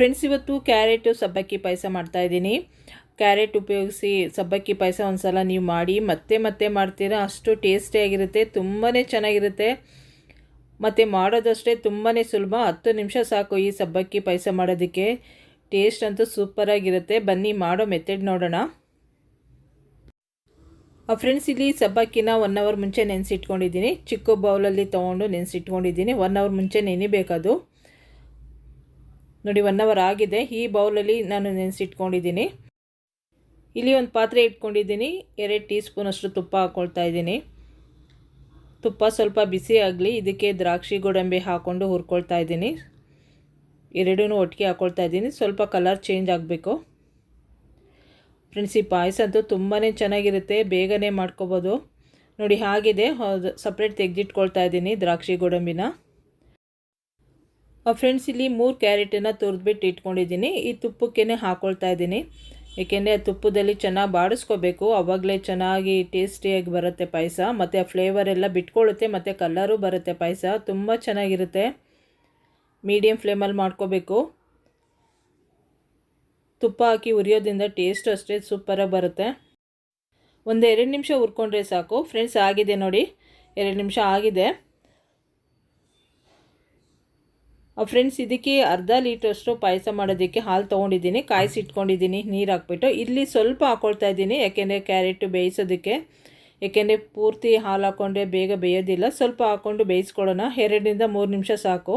Friends ಇವತ್ತು carrot ಸಬ್ಬಕ್ಕಿ ಪಾಯಸ ಮಾಡ್ತಾಯಿದ್ದೀನಿ ಕ್ಯಾರೆಟ್ ಉಪಯೋಗಿಸಿ ಸಬ್ಬಕ್ಕಿ ಪಾಯಸ ಒಂದು ಸಲ ನೀವು ಮಾಡಿ, ಮತ್ತೆ ಮತ್ತೆ ಮಾಡ್ತೀರಾ? ಅಷ್ಟು ಟೇಸ್ಟಿಯಾಗಿರುತ್ತೆ ತುಂಬಾ ಚೆನ್ನಾಗಿರುತ್ತೆ. ಮತ್ತು ಮಾಡೋದಷ್ಟೇ ತುಂಬಾ ಸುಲಭ. ಹತ್ತು ನಿಮಿಷ ಸಾಕು ಈ ಸಬ್ಬಕ್ಕಿ ಪಾಯಸ ಮಾಡೋದಕ್ಕೆ. ಟೇಸ್ಟ್ ಅಂತೂ ಸೂಪರಾಗಿರುತ್ತೆ ಬನ್ನಿ, ಮಾಡೋ ಮೆಥಡ್ ನೋಡೋಣ. ಫ್ರೆಂಡ್ಸ್ ಇಲ್ಲಿ ಸಬ್ಬಕ್ಕಿನ ಒನ್ ಅವರ್ ಮುಂಚೆ ನೆನೆಸಿಟ್ಕೊಂಡಿದ್ದೀನಿ. ಚಿಕ್ಕ ಬೌಲಲ್ಲಿ ತೊಗೊಂಡು ನೆನೆಸಿಟ್ಕೊಂಡಿದ್ದೀನಿ. ಒನ್ ಅವರ್ ಮುಂಚೆ ನೆನಿಬೇಕದು. ನೋಡಿ ಒನ್ ಅವರ್ ಆಗಿದೆ. ಈ ಬೌಲಲ್ಲಿ ನಾನು ನೆನೆಸಿಟ್ಕೊಂಡಿದ್ದೀನಿ. ಇಲ್ಲಿ ಒಂದು ಪಾತ್ರೆ ಇಟ್ಕೊಂಡಿದ್ದೀನಿ. ಎರಡು ಟೀ ಸ್ಪೂನಷ್ಟು ತುಪ್ಪ ಹಾಕ್ಕೊಳ್ತಾ ಇದ್ದೀನಿ. ತುಪ್ಪ ಸ್ವಲ್ಪ ಬಿಸಿ ಆಗಲಿ, ಇದಕ್ಕೆ ದ್ರಾಕ್ಷಿ ಗೋಡಂಬಿ ಹಾಕ್ಕೊಂಡು ಹುರ್ಕೊಳ್ತಾ ಇದ್ದೀನಿ. ಎರಡೂ ಒಟ್ಟಿಗೆ ಹಾಕ್ಕೊಳ್ತಾ ಇದ್ದೀನಿ. ಸ್ವಲ್ಪ ಕಲರ್ ಚೇಂಜ್ ಆಗಬೇಕು. ಫ್ರೆಂಡ್ಸ್, ಈ ಪಾಯಸ ಅಂತೂ ತುಂಬಾ ಚೆನ್ನಾಗಿರುತ್ತೆ. ಬೇಗನೆ ಮಾಡ್ಕೋಬೋದು. ನೋಡಿ, ಹಾಗಿದೆ. ಸಪ್ರೇಟ್ ತೆಗೆದಿಟ್ಕೊಳ್ತಾ ಇದ್ದೀನಿ ದ್ರಾಕ್ಷಿ ಗೋಡಂಬಿನ. ಫ್ರೆಂಡ್ಸ್ ಇಲ್ಲಿ ಮೂರು ಕ್ಯಾರೆಟನ್ನು ತುರಿದ್ಬಿಟ್ಟು ಇಟ್ಕೊಂಡಿದ್ದೀನಿ. ಈ ತುಪ್ಪಕ್ಕೇ ಹಾಕ್ಕೊಳ್ತಾ ಇದ್ದೀನಿ. ಏಕೆಂದರೆ ತುಪ್ಪದಲ್ಲಿ ಚೆನ್ನಾಗಿ ಬಾಡಿಸ್ಕೋಬೇಕು. ಆವಾಗಲೇ ಚೆನ್ನಾಗಿ ಟೇಸ್ಟಿಯಾಗಿ ಬರುತ್ತೆ ಪಾಯಸ. ಮತ್ತು ಆ ಫ್ಲೇವರ್ ಎಲ್ಲ ಬಿಟ್ಕೊಳ್ಳುತ್ತೆ ಮತ್ತು ಕಲ್ಲರು ಬರುತ್ತೆ ಪಾಯಸ. ತುಂಬ ಚೆನ್ನಾಗಿರುತ್ತೆ. ಮೀಡಿಯಮ್ ಫ್ಲೇಮಲ್ಲಿ ಮಾಡ್ಕೋಬೇಕು. ತುಪ್ಪ ಹಾಕಿ ಉರಿಯೋದ್ರಿಂದ ಟೇಸ್ಟ್ ಅಷ್ಟೇ ಸೂಪರಾಗಿ ಬರುತ್ತೆ. ಒಂದು ಎರಡು ನಿಮಿಷ ಹುರ್ಕೊಂಡ್ರೆ ಸಾಕು. ಫ್ರೆಂಡ್ಸ್ ಆಗಿದೆ ನೋಡಿ. ಎರಡು ನಿಮಿಷ ಆಗಿದೆ. ಫ್ರೆಂಡ್ಸ್ ಇದಕ್ಕೆ ಅರ್ಧ ಲೀಟ್ರಷ್ಟು ಪಾಯಸ ಮಾಡೋದಕ್ಕೆ ಹಾಲು ತೊಗೊಂಡಿದ್ದೀನಿ. ಕಾಯಿಸಿಟ್ಕೊಂಡಿದ್ದೀನಿ ನೀರು ಹಾಕ್ಬಿಟ್ಟು. ಇಲ್ಲಿ ಸ್ವಲ್ಪ ಹಾಕ್ಕೊಳ್ತಾ ಇದ್ದೀನಿ. ಯಾಕೆಂದರೆ ಕ್ಯಾರೆಟು ಬೇಯಿಸೋದಕ್ಕೆ. ಯಾಕೆಂದರೆ ಪೂರ್ತಿ ಹಾಲು ಹಾಕ್ಕೊಂಡ್ರೆ ಬೇಗ ಬೇಯೋದಿಲ್ಲ. ಸ್ವಲ್ಪ ಹಾಕ್ಕೊಂಡು ಬೇಯಿಸ್ಕೊಳ್ಳೋಣ. ಎರಡರಿಂದ ಮೂರು ನಿಮಿಷ ಸಾಕು.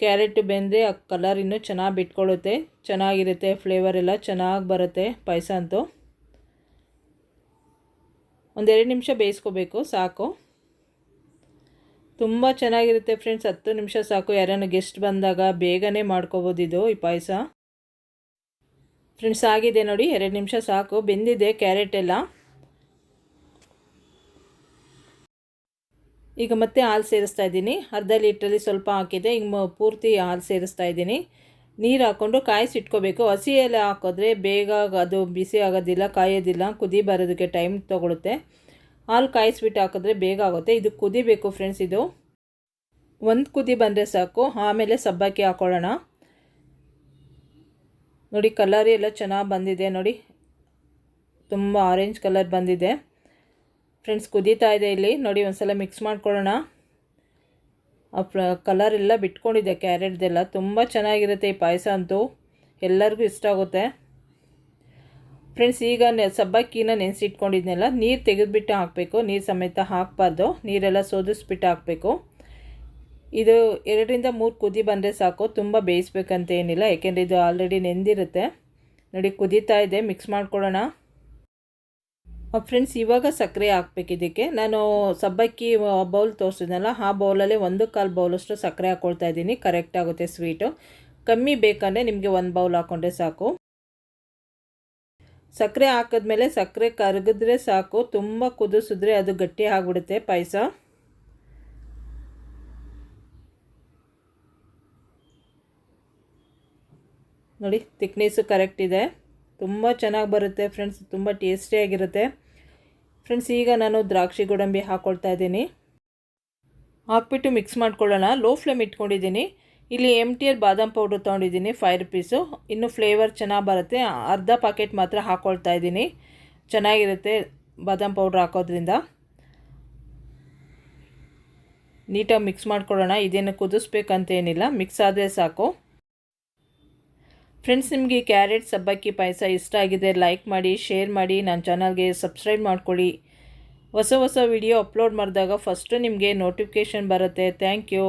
ಕ್ಯಾರೆಟ್ ಬೆಂದರೆ ಆ ಕಲರ್ ಇನ್ನೂ ಚೆನ್ನಾಗಿ ಬಿಟ್ಕೊಳ್ಳುತ್ತೆ. ಚೆನ್ನಾಗಿರುತ್ತೆ. ಫ್ಲೇವರ್ ಎಲ್ಲ ಚೆನ್ನಾಗಿ ಬರುತ್ತೆ ಪಾಯಸ ಅಂತೂ. ಒಂದೆರಡು ನಿಮಿಷ ಬೇಯಿಸ್ಕೋಬೇಕು. ಸಾಕು. ತುಂಬ ಚೆನ್ನಾಗಿರುತ್ತೆ ಫ್ರೆಂಡ್ಸ್ ಹತ್ತು ನಿಮಿಷ ಸಾಕು. ಯಾರನ್ನು ಗೆಸ್ಟ್ ಬಂದಾಗ ಬೇಗನೆ ಮಾಡ್ಕೋಬೋದು ಇದು ಈ ಪಾಯಸ. ಫ್ರೆಂಡ್ಸ್ ಆಗಿದೆ ನೋಡಿ. ಎರಡು ನಿಮಿಷ ಸಾಕು. ಬೆಂದಿದೆ ಕ್ಯಾರೆಟ್ ಎಲ್ಲ. ಈಗ ಮತ್ತೆ ಹಾಲು ಸೇರಿಸ್ತಾ ಇದ್ದೀನಿ. ಅರ್ಧ ಲೀಟ್ರಲ್ಲಿ ಸ್ವಲ್ಪ ಹಾಕಿದೆ. ಈಗ ಪೂರ್ತಿ ಹಾಲು ಸೇರಿಸ್ತಾ ಇದ್ದೀನಿ. ನೀರು ಹಾಕ್ಕೊಂಡು ಕಾಯಿಸಿಟ್ಕೋಬೇಕು ಹಸಿ ಎಲೆ ಹಾಕಿದ್ರೆ ಬೇಗ ಅದು ಬಿಸಿ ಆಗೋದಿಲ್ಲ, ಕಾಯೋದಿಲ್ಲ. ಕುದಿ ಬರೋದಕ್ಕೆ ಟೈಮ್ ತೊಗೊಳುತ್ತೆ. ಹಾಲು ಕಾಯಿಸ್ಬಿಟ್ಟು ಹಾಕಿದ್ರೆ ಬೇಗ ಆಗುತ್ತೆ. ಇದು ಕುದಿಬೇಕು ಫ್ರೆಂಡ್ಸ್ ಇದು. ಒಂದು ಕುದಿ ಬಂದರೆ ಸಾಕು. ಆಮೇಲೆ ಸಬ್ಬಕ್ಕಿ ಹಾಕ್ಕೊಳ್ಳೋಣ ನೋಡಿ ಕಲರ್ ಎಲ್ಲ ಚೆನ್ನಾಗಿ ಬಂದಿದೆ ನೋಡಿ. ತುಂಬ ಆರೆಂಜ್ ಕಲರ್ ಬಂದಿದೆ. ಫ್ರೆಂಡ್ಸ್ ಕುದೀತಾ ಇದೆ ಇಲ್ಲಿ. ನೋಡಿ ಒಂದು ಸಲ ಮಿಕ್ಸ್ ಮಾಡ್ಕೊಳ್ಳೋಣ ಕಲರ್ ಎಲ್ಲ ಬಿಟ್ಕೊಂಡಿದೆ ಕ್ಯಾರೆಟ್ದೆಲ್ಲ ತುಂಬ ಚೆನ್ನಾಗಿರುತ್ತೆ ಈ ಪಾಯಸ ಅಂತೂ. ಎಲ್ಲರಿಗೂ ಇಷ್ಟ ಆಗುತ್ತೆ. ಫ್ರೆಂಡ್ಸ್ ಈಗ ನೆ ಸಬ್ಬಕ್ಕಿನ ನೆನೆಸಿಟ್ಕೊಂಡಿದ್ನೆಲ್ಲ, ನೀರು ತೆಗೆದುಬಿಟ್ಟು ಹಾಕಬೇಕು. ನೀರು ಸಮೇತ ಹಾಕಬಾರ್ದು. ನೀರೆಲ್ಲ ಸೋದಿಸ್ಬಿಟ್ಟು ಹಾಕಬೇಕು. ಇದು ಎರಡರಿಂದ ಮೂರು ಕುದಿ ಬಂದರೆ ಸಾಕು. ತುಂಬ ಬೇಯಿಸ್ಬೇಕಂತ ಏನಿಲ್ಲ. ಯಾಕೆಂದರೆ ಇದು ಆಲ್ರೆಡಿ ನೆಂದಿರುತ್ತೆ. ನೋಡಿ, ಕುದೀತಾ ಇದೆ. ಮಿಕ್ಸ್ ಮಾಡ್ಕೊಳ್ಳೋಣ. ಫ್ರೆಂಡ್ಸ್ ಇವಾಗ ಸಕ್ಕರೆ ಹಾಕ್ಬೇಕು ಇದಕ್ಕೆ. ನಾನು ಸಬ್ಬಕ್ಕಿ ಬೌಲ್ ತೋರಿಸಿದ್ನಲ್ಲ, ಆ ಬೌಲಲ್ಲೇ ಒಂದು ಕಾಲು ಬೌಲಷ್ಟು ಸಕ್ಕರೆ ಹಾಕ್ಕೊಳ್ತಾ ಇದ್ದೀನಿ. ಕರೆಕ್ಟ್ ಆಗುತ್ತೆ ಸ್ವೀಟು ಕಮ್ಮಿ ಬೇಕಂದರೆ ನಿಮಗೆ ಒಂದು ಬೌಲ್ ಹಾಕ್ಕೊಂಡ್ರೆ ಸಾಕು. ಸಕ್ಕರೆ ಹಾಕಿದ್ಮೇಲೆ ಸಕ್ಕರೆ ಕರಗಿದ್ರೆ ಸಾಕು, ತುಂಬ ಕುದಿಸಿದ್ರೆ ಅದು ಗಟ್ಟಿ ಆಗಿಬಿಡುತ್ತೆ ಪಾಯಸ. ನೋಡಿ ತಿಕ್ನೆಸ್ಸು ಕರೆಕ್ಟ್ ಇದೆ. ತುಂಬ ಚೆನ್ನಾಗಿ ಬರುತ್ತೆ ಫ್ರೆಂಡ್ಸ್ ತುಂಬ ಟೇಸ್ಟಿಯಾಗಿರುತ್ತೆ ಫ್ರೆಂಡ್ಸ್ ಈಗ ನಾನು ದ್ರಾಕ್ಷಿ ಗೋಡಂಬಿ ಹಾಕ್ಕೊಳ್ತಾ ಇದ್ದೀನಿ. ಹಾಕ್ಬಿಟ್ಟು ಮಿಕ್ಸ್ ಮಾಡ್ಕೊಳ್ಳೋಣ. ಲೋ ಫ್ಲೇಮ್ ಇಟ್ಕೊಂಡಿದ್ದೀನಿ. ಇಲ್ಲಿ ಎಂ ಟಿ ಆರ್ ಬಾದಾಮ್ ಪೌಡ್ರ್ ತೊಗೊಂಡಿದ್ದೀನಿ ಫೈವ್ ರುಪೀಸು ಇನ್ನು ಫ್ಲೇವರ್ ಚೆನ್ನಾಗಿ ಬರುತ್ತೆ. ಅರ್ಧ ಪಾಕೆಟ್ ಮಾತ್ರ ಹಾಕ್ಕೊಳ್ತಾ ಇದ್ದೀನಿ. ಚೆನ್ನಾಗಿರುತ್ತೆ ಬಾದಾಮ್ ಪೌಡ್ರ್ ಹಾಕೋದ್ರಿಂದ. ನೀಟಾಗಿ ಮಿಕ್ಸ್ ಮಾಡ್ಕೊಳ್ಳೋಣ. ಇದೇನು ಕುದಿಸ್ಬೇಕಂತೇನಿಲ್ಲ. ಮಿಕ್ಸ್ ಆದರೆ ಸಾಕು. ಫ್ರೆಂಡ್ಸ್ ನಿಮಗೆ ಕ್ಯಾರೆಟ್ ಸಬ್ಬಕ್ಕಿ ಪಾಯಸ ಇಷ್ಟ ಆಗಿದೆ ಲೈಕ್ ಮಾಡಿ ಶೇರ್ ಮಾಡಿ ನನ್ನ ಚಾನಲ್ಗೆ ಸಬ್ಸ್ಕ್ರೈಬ್ ಮಾಡ್ಕೊಳ್ಳಿ. ಹೊಸ ಹೊಸ ವಿಡಿಯೋ ಅಪ್ಲೋಡ್ ಮಾಡಿದಾಗ ಫಸ್ಟು ನಿಮಗೆ ನೋಟಿಫಿಕೇಷನ್ ಬರುತ್ತೆ. Thank you